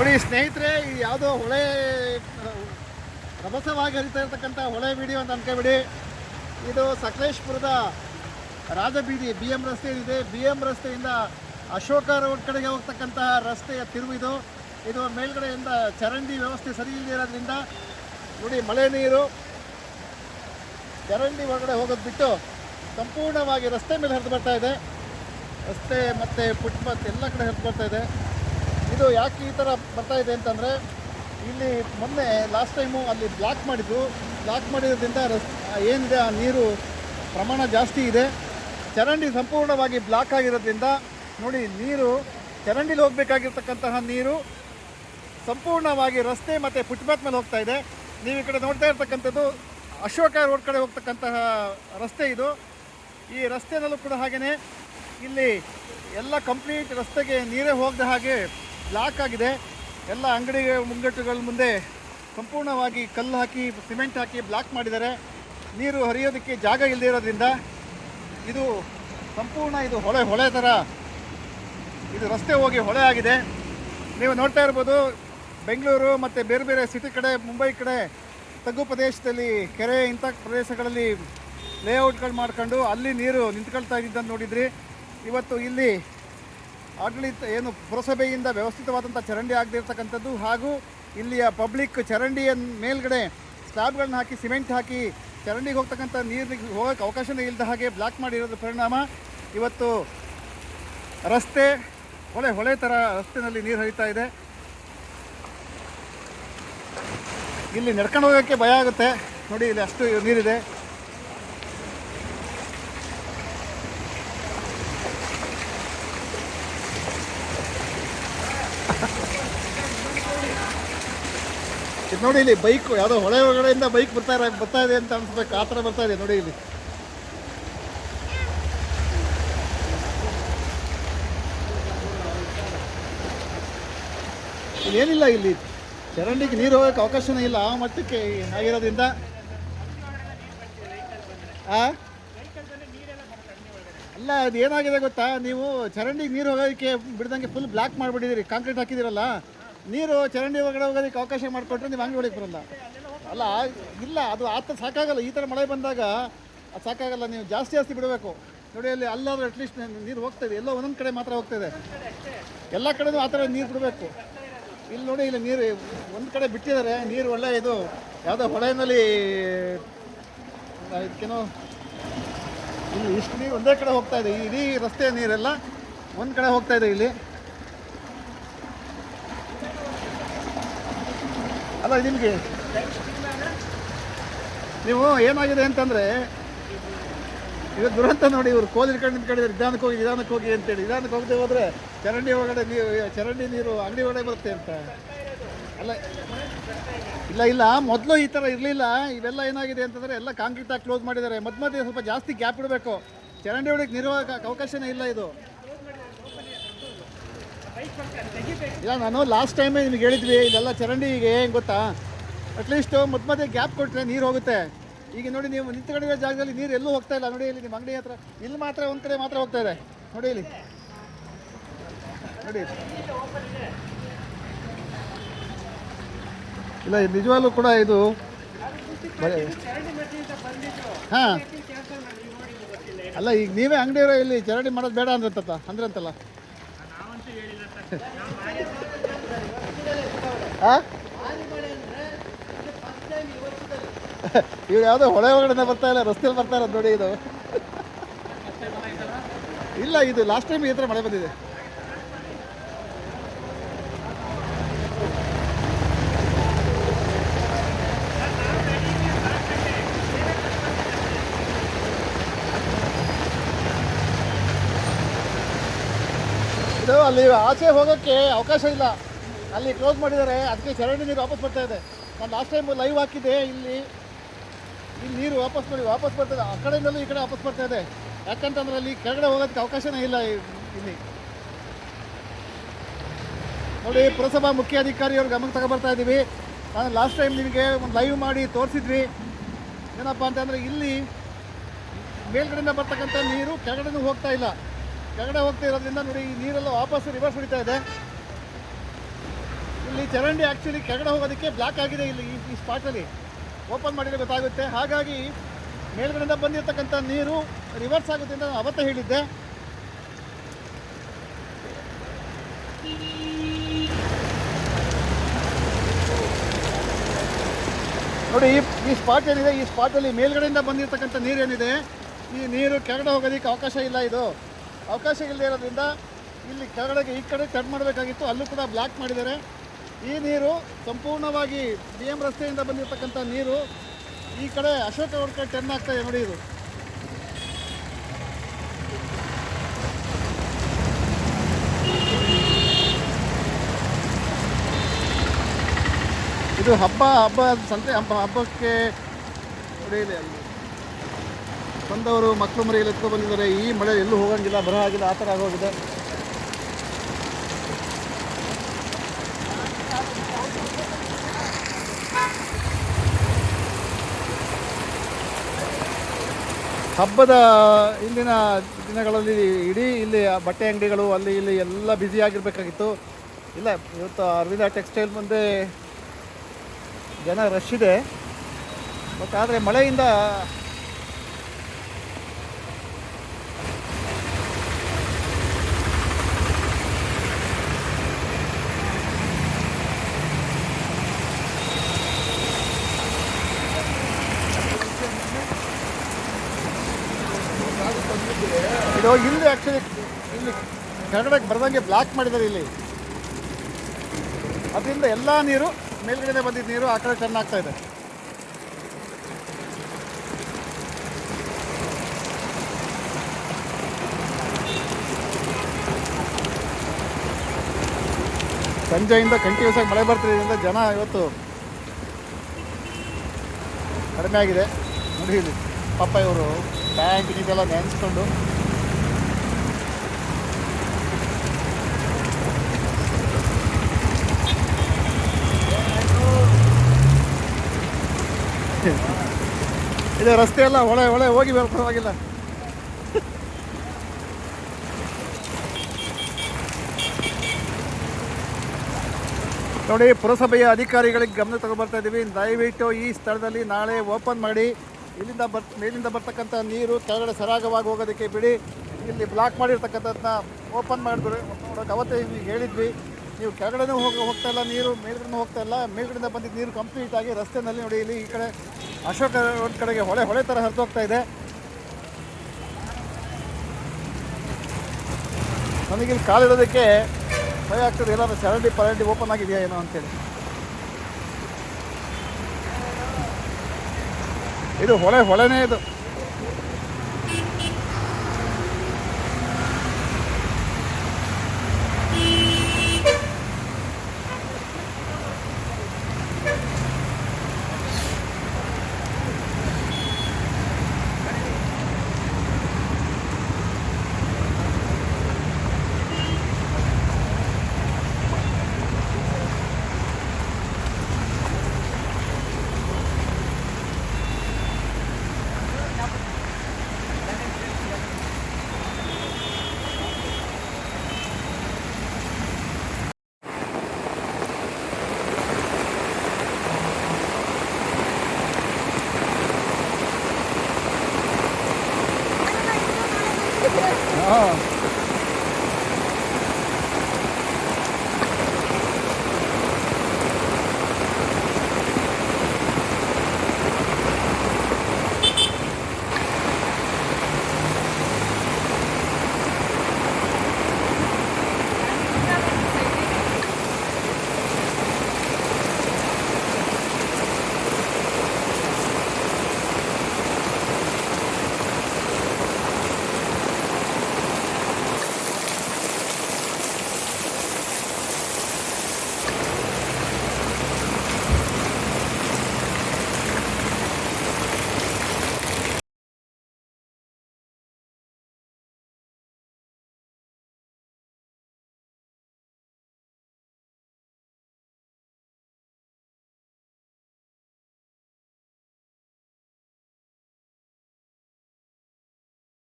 ನೋಡಿ ಸ್ನೇಹಿತರೆ, ಈ ಯಾವುದೋ ಹೊಳೆ, ರಭಸವಾಗಿ ಹರಿತಾ ಇರ್ತಕ್ಕಂಥ ಹೊಳೆ ವಿಡಿಯೋ ಅಂತ ಅನ್ಕೋಬಿಡಿ ಇದು ಸಕಲೇಶ್ಪುರದ ರಾಜಬೀದಿ ಬಿ ಎಂ ರಸ್ತೆ ಏನಿದೆ ಬಿ ಎಂ ರಸ್ತೆಯಿಂದ ಅಶೋಕ ರೋಡ್ ಕಡೆಗೆ ಹೋಗ್ತಕ್ಕಂತಹ ರಸ್ತೆಯ ತಿರುವು ಇದು. ಇದು ಮೇಲ್ಗಡೆಯಿಂದ ಚರಂಡಿ ವ್ಯವಸ್ಥೆ ಸರಿ ಇಲ್ಲದೆ ಇರೋದ್ರಿಂದ ನೋಡಿ ಮಳೆ ನೀರು. ಚರಂಡಿ ಒಳಗಡೆ ಹೋಗೋದು ಬಿಟ್ಟು ಸಂಪೂರ್ಣವಾಗಿ ರಸ್ತೆ ಮೇಲೆ ಹರಿದು ಬರ್ತಾ ಇದೆ. ರಸ್ತೆ ಮತ್ತು ಫುಟ್ಪಾತ್ ಎಲ್ಲ ಕಡೆ ಹರಿದು ಬರ್ತಾ ಇದೆ. ಇದು ಯಾಕೆ ಈ ಥರ ಬರ್ತಾ ಇದೆ ಅಂತಂದರೆ, ಇಲ್ಲಿ ಮೊನ್ನೆ ಲಾಸ್ಟ್ ಟೈಮು ಅಲ್ಲಿ ಬ್ಲಾಕ್ ಮಾಡಿದ್ರು. ಬ್ಲಾಕ್ ಮಾಡಿರೋದ್ರಿಂದ ಏನಿದೆ, ಆ ನೀರು ಪ್ರಮಾಣ ಜಾಸ್ತಿ ಇದೆ. ಚರಂಡಿ ಸಂಪೂರ್ಣವಾಗಿ ಬ್ಲಾಕ್ ಆಗಿರೋದ್ರಿಂದ, ನೋಡಿ, ನೀರು ಚರಂಡಿಲಿ ಹೋಗಬೇಕಾಗಿರ್ತಕ್ಕಂತಹ ನೀರು ಸಂಪೂರ್ಣವಾಗಿ ರಸ್ತೆ ಮತ್ತು ಫುಟ್ಪಾತ್ ಮೇಲೆ ಹೋಗ್ತಾ ಇದೆ. ನೀವು ಈ ಕಡೆ ನೋಡ್ತಾ ಇರ್ತಕ್ಕಂಥದ್ದು ಅಶೋಕ ರೋಡ್ ಕಡೆ ಹೋಗ್ತಕ್ಕಂತಹ ರಸ್ತೆ ಇದು. ಈ ರಸ್ತೆನಲ್ಲೂ ಕೂಡ ಹಾಗೆಯೇ ಇಲ್ಲಿ ಎಲ್ಲ ಕಂಪ್ಲೀಟ್ ರಸ್ತೆಗೆ ನೀರೇ ಹೋಗದ ಹಾಗೆ ಬ್ಲಾಕ್ ಆಗಿದೆ. ಎಲ್ಲ ಅಂಗಡಿ ಮುಂಗಟ್ಟುಗಳ ಮುಂದೆ ಸಂಪೂರ್ಣವಾಗಿ ಕಲ್ಲು ಹಾಕಿ, ಸಿಮೆಂಟ್ ಹಾಕಿ ಬ್ಲಾಕ್ ಮಾಡಿದ್ದಾರೆ. ನೀರು ಹರಿಯೋದಕ್ಕೆ ಜಾಗ ಇಲ್ಲದೆ ಇರೋದ್ರಿಂದ ಇದು ಸಂಪೂರ್ಣ ಇದು ಹೊಳೆ ಹೊಳೆ ಥರ ಇದು ರಸ್ತೆ ಹೋಗಿ ಹೊಳೆ ಆಗಿದೆ. ನೀವು ನೋಡ್ತಾ ಇರ್ಬೋದು, ಬೆಂಗಳೂರು ಮತ್ತು ಬೇರೆ ಬೇರೆ ಸಿಟಿ ಕಡೆ, ಮುಂಬೈ ಕಡೆ, ತಗ್ಗು ಪ್ರದೇಶದಲ್ಲಿ, ಕೆರೆ ಇಂಥ ಪ್ರದೇಶಗಳಲ್ಲಿ ಲೇಔಟ್ಗಳು ಮಾಡ್ಕೊಂಡು ಅಲ್ಲಿ ನೀರು ನಿಂತ್ಕೊಳ್ತಾ ಇದ್ದಿದ್ದನ್ನು ನೋಡಿದ್ರಿ. ಇವತ್ತು ಇಲ್ಲಿ ಆಡಳಿತ ಏನು ಪುರಸಭೆಯಿಂದ ವ್ಯವಸ್ಥಿತವಾದಂಥ ಚರಂಡಿ ಆಗದಿರ್ತಕ್ಕಂಥದ್ದು ಹಾಗೂ ಇಲ್ಲಿಯ ಪಬ್ಲಿಕ್ ಚರಂಡಿಯ ಮೇಲ್ಗಡೆ ಸ್ಲ್ಯಾಬ್ಗಳನ್ನ ಹಾಕಿ, ಸಿಮೆಂಟ್ ಹಾಕಿ ಚರಂಡಿಗೆ ಹೋಗ್ತಕ್ಕಂಥ ನೀರಿಗೆ ಹೋಗೋಕ್ಕೆ ಅವಕಾಶನೇ ಇಲ್ಲದ ಹಾಗೆ ಬ್ಲಾಕ್ ಮಾಡಿರೋದ್ರ ಪರಿಣಾಮ. ಇವತ್ತು ರಸ್ತೆ, ಹೊಳೆ ಹೊಳೆ ಥರ ರಸ್ತೆಯಲ್ಲಿ ನೀರು ಹರಿತಾ ಇದೆ. ಇಲ್ಲಿ ನಡ್ಕೊಂಡು ಹೋಗೋಕ್ಕೆ ಭಯ ಆಗುತ್ತೆ. ನೋಡಿ, ಇಲ್ಲಿ ಅಷ್ಟು ನೀರಿದೆ. ನೋಡಿ ಇಲ್ಲಿ ಬೈಕ್ ಯಾವುದೋ ಹೊಳೆ ಒಳಗಡೆಯಿಂದ ಬೈಕ್ ಬರ್ತಾ ಇರ ಬರ್ತಾ ಇದೆ ಅಂತ ಅನ್ಸ್ಬೇಕು. ಆ ಥರ ಬರ್ತಾ ಇದೆ ನೋಡಿ ಇಲ್ಲಿ. ಏನಿಲ್ಲ ಇಲ್ಲಿ. ಚರಂಡಿಗೆ ನೀರು ಹೋಗೋಕೆ ಅವಕಾಶನೇ ಇಲ್ಲ. ಆ ಮಟ್ಟಕ್ಕೆ ಆಗಿರೋದ್ರಿಂದ ಅಲ್ಲ ಅದು ಏನಾಗಿದೆ ಗೊತ್ತಾ? ನೀವು ಚರಂಡಿಗೆ ನೀರು ಹೋಗೋದಕ್ಕೆ ಬಿಡ್ದಂಗೆ ಫುಲ್ ಬ್ಲಾಕ್ ಮಾಡಿಬಿಟ್ಟಿದ್ದೀರಿ. ಕಾಂಕ್ರೀಟ್ ಹಾಕಿದ್ದೀರಲ್ಲ. ನೀರು ಚರಂಡಿ ಒಳಗಡೆ ಹೋಗೋದಕ್ಕೆ ಅವಕಾಶ ಮಾಡಿಕೊಟ್ರೆ ನೀವು ಅಂಗಡಿ ಒಳಗೆ ಬರಲ್ಲ. ಅಲ್ಲ, ಇಲ್ಲ, ಅದು ಆತ ಸಾಕಾಗಲ್ಲ. ಈ ಥರ ಮಳೆ ಬಂದಾಗ ಅದು ಸಾಕಾಗಲ್ಲ. ನೀವು ಜಾಸ್ತಿ ಜಾಸ್ತಿ ಬಿಡಬೇಕು. ನೋಡಿ, ಅಲ್ಲಿ ಅಲ್ಲಾದರೂ ಅಟ್ಲೀಸ್ಟ್ ನೀರು ಹೋಗ್ತದೆ ಎಲ್ಲೋ ಒಂದೊಂದು ಕಡೆ ಮಾತ್ರ ಹೋಗ್ತದೆ ಎಲ್ಲ ಕಡೆನೂ ಆ ಥರ ನೀರು ಬಿಡಬೇಕು. ಇಲ್ಲಿ ನೋಡಿ, ಇಲ್ಲಿ ನೀರು ಒಂದು ಕಡೆ ಬಿಟ್ಟಿದ್ದಾರೆ. ನೀರು ಒಳ್ಳೆ ಇದು, ಯಾವುದೋ ಹೊಳೆಯಲ್ಲಿ ಇದಕ್ಕೇನೋ ಇಲ್ಲಿ ಇಷ್ಟು ನೀರು ಒಂದೇ ಕಡೆ ಹೋಗ್ತಾ ಇದೆ. ಇಡೀ ರಸ್ತೆಯ ನೀರೆಲ್ಲ ಒಂದು ಕಡೆ ಹೋಗ್ತಾ ಇಲ್ಲಿ. ಅಲ್ಲ, ನಿಮಗೆ ನೀವು ಏನಾಗಿದೆ ಅಂತಂದರೆ, ಇದು ದುರಂತ ನೋಡಿ, ಇವರು ಕೋಲ್ ಹಿಡ್ಕೊಂಡು ನಿಂತ್ಕೊಂಡಿದ್ದಾರೆ, ನಿಧಾನಕ್ಕೆ ಹೋಗಿ ನಿಧಾನಕ್ಕೆ ಹೋಗಿ ಅಂತೇಳಿ. ನಿಧಾನಕ್ಕೆ ಹೋಗದೆ ಹೋದರೆ ಚರಂಡಿ ಒಳಗಡೆ ನೀರು ಚರಂಡಿ ನೀರು ಅಂಗಡಿ ಒಳಗಡೆ ಬರುತ್ತೆ ಅಂತ. ಅಲ್ಲ, ಇಲ್ಲ ಇಲ್ಲ, ಮೊದಲು ಈ ಥರ ಇರಲಿಲ್ಲ. ಇವೆಲ್ಲ ಏನಾಗಿದೆ ಅಂತಂದರೆ, ಎಲ್ಲ ಕಾಂಕ್ರೀಟಾಗಿ ಕ್ಲೋಸ್ ಮಾಡಿದ್ದಾರೆ. ಮಧ್ಯ ಮಧ್ಯೆ ಸ್ವಲ್ಪ ಜಾಸ್ತಿ ಗ್ಯಾಪ್ ಇಡಬೇಕು. ಚರಂಡಿ ಒಳಗೆ ನಿರ್ವಾಹಕ ಅವಕಾಶನೇ ಇಲ್ಲ ಇದು. ಇಲ್ಲ, ನಾನು ಲಾಸ್ಟ್ ಟೈಮೇ ನಿಮ್ಗೆ ಹೇಳಿದ್ವಿ, ಇಲ್ಲೆಲ್ಲ ಚರಂಡಿಗೆ ಏನು ಗೊತ್ತಾ? ಅಟ್ಲೀಸ್ಟ್ ಮತ್ತೆ ಮಧ್ಯೆ ಗ್ಯಾಪ್ ಕೊಟ್ಟರೆ ನೀರು ಹೋಗುತ್ತೆ. ಈಗ ನೋಡಿ ನೀವು ನಿಂತ್ಕೊಂಡಿರೋ ಜಾಗದಲ್ಲಿ ನೀರು ಎಲ್ಲೂ ಹೋಗ್ತಾ ಇಲ್ಲ. ನೋಡಿ ಇಲ್ಲಿ ನಿಮ್ಮ ಅಂಗಡಿ ಹತ್ರ, ಇಲ್ಲಿ ಮಾತ್ರ ಒಂದು ಕಡೆ ಮಾತ್ರ ಹೋಗ್ತಾ ಇದೆ. ನೋಡಿ ಇಲ್ಲಿ. ನೋಡಿ ಇಲ್ಲ. ನಿಜವಾಗ್ಲೂ ಕೂಡ ಇದು ಹಾಂ. ಅಲ್ಲ, ಈಗ ನೀವೇ ಅಂಗಡಿಯವರು ಇಲ್ಲಿ ಚರಂಡಿ ಮಾಡೋದು ಬೇಡ ಅಂದ್ರಂತ ಅಂದ್ರಂತಲ್ಲ. ಇವ್ರು ಯಾವುದೋ ಹೊಳೆ ಒಳಗಡೆ ಬರ್ತಾ ಇಲ್ಲ ರಸ್ತೆಯಲ್ಲಿ ಬರ್ತಾ ಇರೋದು ನೋಡಿ ಇದು. ಇಲ್ಲ, ಇದು ಲಾಸ್ಟ್ ಟೈಮ್ ಈ ಥರ ಮಳೆ ಬಂದಿದೆ. ಅಲ್ಲಿ ಆಚೆ ಹೋಗೋಕ್ಕೆ ಅವಕಾಶ ಇಲ್ಲ. ಅಲ್ಲಿ ಕ್ಲೋಸ್ ಮಾಡಿದ್ದಾರೆ. ಅದಕ್ಕೆ ಚರಂಡಿ ನೀರು ವಾಪಸ್ ಬರ್ತಾ ಇದೆ. ನಾನು ಲಾಸ್ಟ್ ಟೈಮ್ ಲೈವ್ ಹಾಕಿದ್ದೆ. ಇಲ್ಲಿ ಇಲ್ಲಿ ನೀರು ವಾಪಸ್ ನೋಡಿ, ವಾಪಸ್ ಇದೆ ಆ ಕಡೆಯಿಂದಲೂ ಈ ಕಡೆ ವಾಪಸ್ ಬರ್ತಾ ಇದೆ. ಯಾಕಂತಂದ್ರೆ ಅಲ್ಲಿ ಕೆಳಗಡೆ ಹೋಗೋದಕ್ಕೆ ಅವಕಾಶನೇ ಇಲ್ಲ ಇಲ್ಲಿ. ನೋಡಿ, ಪುರಸಭಾ ಮುಖ್ಯಾಧಿಕಾರಿಯವ್ರ ಗಮನಕ್ಕೆ ತಗೊಬರ್ತಾ ಇದ್ದೀವಿ. ನಾನು ಲಾಸ್ಟ್ ಟೈಮ್ ನಿಮಗೆ ಒಂದು ಲೈವ್ ಮಾಡಿ ತೋರಿಸಿದ್ವಿ. ಏನಪ್ಪ ಅಂತಂದರೆ ಇಲ್ಲಿ ಮೇಲ್ಗಡೆಯಿಂದ ಬರ್ತಕ್ಕಂಥ ನೀರು ಕೆಳಗಡೆನೂ ಹೋಗ್ತಾ ಇಲ್ಲ. ಕೆಳಗಡೆ ಹೋಗ್ತಾ ಇರೋದ್ರಿಂದ ನೋಡಿ ಈ ನೀರೆಲ್ಲ ವಾಪಸ್ ರಿವರ್ಸ್ ಹೊಡಿತಾ ಇದೆ. ಇಲ್ಲಿ ಚರಂಡಿ ಆ್ಯಕ್ಚುಲಿ ಕೆಳಗಡೆ ಹೋಗೋದಕ್ಕೆ ಬ್ಲಾಕ್ ಆಗಿದೆ ಇಲ್ಲಿ ಈ- ಸ್ಪಾಟಲ್ಲಿ ಓಪನ್ ಮಾಡಿದ್ರೆ ಗೊತ್ತಾಗುತ್ತೆ. ಹಾಗಾಗಿ ಮೇಲ್ಗಡೆಯಿಂದ ಬಂದಿರತಕ್ಕಂಥ ನೀರು ರಿವರ್ಸ್ ಆಗುತ್ತೆ ಅಂತ ಅವತ್ತೇ ಹೇಳಿದ್ದೆ. ನೋಡಿ, ಈ ಈ ಸ್ಪಾಟ್ ಏನಿದೆ? ಈ ಸ್ಪಾಟಲ್ಲಿ ಮೇಲ್ಗಡೆಯಿಂದ ಬಂದಿರತಕ್ಕಂಥ ನೀರೇನಿದೆ ಈ ನೀರು ಕೆಳಗಡೆ ಹೋಗೋದಕ್ಕೆ ಅವಕಾಶ ಇಲ್ಲ ಇದು. ಅವಕಾಶ ಇಲ್ಲದೆ ಇರೋದ್ರಿಂದ ಇಲ್ಲಿ ಕೆಳಗಡೆಗೆ ಈ ಕಡೆ ಕಟ್ ಮಾಡಬೇಕಾಗಿತ್ತು. ಅಲ್ಲೂ ಕೂಡ ಬ್ಲಾಕ್ ಮಾಡಿದ್ದಾರೆ. ಈ ನೀರು ಸಂಪೂರ್ಣವಾಗಿ ಬಿ ಎಂ ರಸ್ತೆಯಿಂದ ಬಂದಿರತಕ್ಕಂಥ ನೀರು ಈ ಕಡೆ ಅಶೋಕ ಅವ್ರ ಕಡೆ ಟರ್ನ್ ಇದೆ ನೋಡಿ ಇದು. ಇದು ಹಬ್ಬ ಹಬ್ಬ ಸಂತೆ, ಹಬ್ಬ, ಹಬ್ಬಕ್ಕೆ, ನೋಡಿ ಅಲ್ಲಿ. ಬಂದವರು ಮಕ್ಕಳು ಮರಿ ಎಲ್ಲ ಎತ್ಕೊಂಡು ಬಂದಿದ್ದಾರೆ. ಈ ಮಳೆ ಎಲ್ಲೂ ಹೋಗಂಗಿಲ್ಲ, ಬರೋ ಆಗಿಲ್ಲ, ಆ ಥರ ಆಗೋಗಿದೆ. ಹಬ್ಬದ ಇಂದಿನ ದಿನಗಳಲ್ಲಿ ಇಡೀ ಇಲ್ಲಿ ಬಟ್ಟೆ ಅಂಗಡಿಗಳು, ಅಲ್ಲಿ ಇಲ್ಲಿ ಎಲ್ಲ ಬ್ಯುಸಿ ಆಗಿರಬೇಕಾಗಿತ್ತು. ಇಲ್ಲ, ಇವತ್ತು ಅರವಿಂದ ಟೆಕ್ಸ್ಟೈಲ್ ಮುಂದೆ ಜನ ರಶ್ ಇದೆ. ಬಟ್ ಆದರೆ ಮಳೆಯಿಂದ ಇದು ಇಲ್ಲಿ ಆ್ಯಕ್ಚುಲಿ ಇಲ್ಲಿ ಕನ್ನಡಕ್ಕೆ ಬರ್ದಂಗೆ ಬ್ಲಾಕ್ ಮಾಡಿದ್ದಾರೆ ಇಲ್ಲಿ. ಅದರಿಂದ ಎಲ್ಲ ನೀರು ಮೇಲ್ಗಡೆ ಬಂದಿದ್ದ ನೀರು ಆ ಕಡೆ ಆಗ್ತಾ ಇದೆ. ಸಂಜೆಯಿಂದ ಕಂಟಿನ್ಯೂಸ್ ಆಗಿ ಮಳೆ ಬರ್ತಿರೋದ್ರಿಂದ ಜನ ಇವತ್ತು ಕಡಿಮೆ ಆಗಿದೆ. ನೋಡಿ ಪಾಪ ಇವರು ಬ್ಯಾಂಕ್ ಇದೆಲ್ಲ ನೆನೆಸ್ಕೊಂಡು ಇದು, ರಸ್ತೆ ಎಲ್ಲ ಒಳೆ ಒಳೆ ಹೋಗಿ ಪರವಾಗಿಲ್ಲ ನೋಡಿ, ಪುರಸಭೆಯ ಅಧಿಕಾರಿಗಳಿಗೆ ಗಮನ ತಗೊಬರ್ತಾ ಇದ್ದೀವಿ ದಯವಿಟ್ಟು ಈ ಸ್ಥಳದಲ್ಲಿ ನಾಳೆ ಓಪನ್ ಮಾಡಿ. ಇಲ್ಲಿಂದ ಬರ್, ಮೇಲಿಂದ ಬರ್ತಕ್ಕಂಥ ನೀರು ಕೆಳಗಡೆ ಸರಾಗವಾಗಿ ಹೋಗೋದಕ್ಕೆ ಬಿಡಿ. ಇಲ್ಲಿ ಬ್ಲಾಕ್ ಮಾಡಿರ್ತಕ್ಕಂಥದ್ದನ್ನ ಓಪನ್ ಮಾಡಿದ್ರು ನೋಡೋಕೆ ಅವತ್ತೇ ನಿಮಗೆ ಹೇಳಿದ್ವಿ. ನೀವು ಕೆಳಗಡೆನೂ ಹೋಗಿ, ಹೋಗ್ತಾ ಇಲ್ಲ, ನೀರು ಮೇಲ್ಗಡೆ ಹೋಗ್ತಾ ಇಲ್ಲ. ಮೇಲ್ಗಡೆಯಿಂದ ಬಂದಿದ್ದ ನೀರು ಕಂಪ್ಲೀಟ್ ಆಗಿ ರಸ್ತೆನಲ್ಲಿ ನೋಡಿ, ಇಲ್ಲಿ ಈ ಕಡೆ ಅಶೋಕ ರೋಡ್ ಕಡೆಗೆ ಹೊಳೆ ಹೊಳೆ ಥರ ಹರಿದು ಹೋಗ್ತಾ ಇದೆ ನನಗಿಲ್ಲಿ ಕಾಲಿಡೋದಕ್ಕೆ ಭಯ ಆಗ್ತದೆ. ಏನಾದರೂ ಚರಂಡಿ ಪರಂಡಿ ಓಪನ್ ಆಗಿದೆಯಾ ಏನೋ ಅಂತೇಳಿ. ಇದು ಹೊಳೆ, ಹೊಳೆನೇ ಇದು.